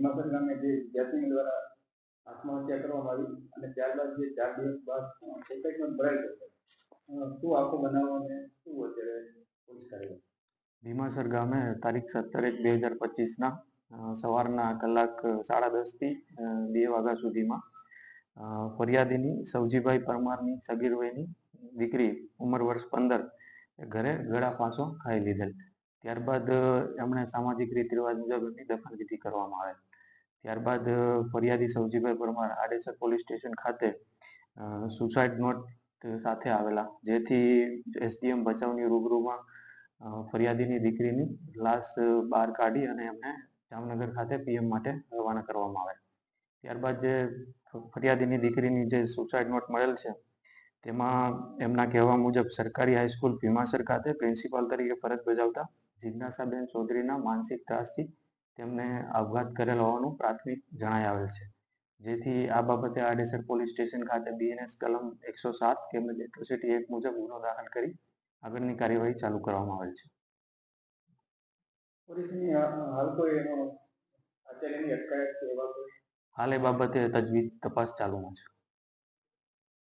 ભીમાસર ગામે જે વિદ્યાર્થીની દ્વારા આત્મહત્યા કરવામાં આવી અને ત્યારબાદ જે ચાર દિવસ બાદ સ્ટેટમેન્ટ ભરાઈ ગયો શું આખો બનાવ અને શું અત્યારે પોલીસ કાર્યવાહી? ભીમાસર ગામે તારીખ સત્તર એક બે હજાર પચીસના સવારના કલાક સાડા દસથી થી બે વાગ્યા સુધીમાં ફરિયાદીની, સવજીભાઈ પરમારની સગીર વયની દીકરી ઉંમર વર્ષ પંદર ઘરે ગળા ફાંસો ખાઈ લીધેલ. ત્યારબાદ એમણે સામાજિક રીત રિવાજ મુજબ એમની દફનવિધિ કરવામાં આવે ત્યારબાદ ફરિયાદી સવજીભાઈ પરમાર આડેસર પોલીસ સ્ટેશન ખાતે સુસાઇડ નોટ સાથે આવેલા. જેથી એસડીએમ ભચાઉની રૂબરૂમાં ફરિયાદીની દીકરીની લાશ બહાર કાઢી અને એમને જામનગર ખાતે પીએમ માટે રવાના કરવામાં આવે. ત્યારબાદ જે ફરિયાદીની દીકરીની જે સુસાઇડ નોટ મળેલ છે, તેમાં એમના કહેવા મુજબ સરકારી હાઈસ્કૂલ ભીમાસર ખાતે પ્રિન્સિપાલ તરીકે ફરજ બજાવતા જિજ્ઞાસાબેન ચૌધરીના માનસિક ત્રાસથી તેમને આપઘાત કરેલ હોવાનું પ્રાથમિક જણાઈ આવેલ છે. જેથી આ બાબતે આડેસર પોલીસ સ્ટેશન ખાતે બીએનએસ કલમ એકસો સાત તેમજ એટ્રોસિટી એક્ટ મુજબ ગુનો દાખલ કરી આગળની કાર્યવાહી ચાલુ કરવામાં આવેલ છે. પોલીસની હાલ કોઈ એનો આચાર્યની અટકાયત હાલ એ બાબતે તજવીજ તપાસ ચાલુમાં છે.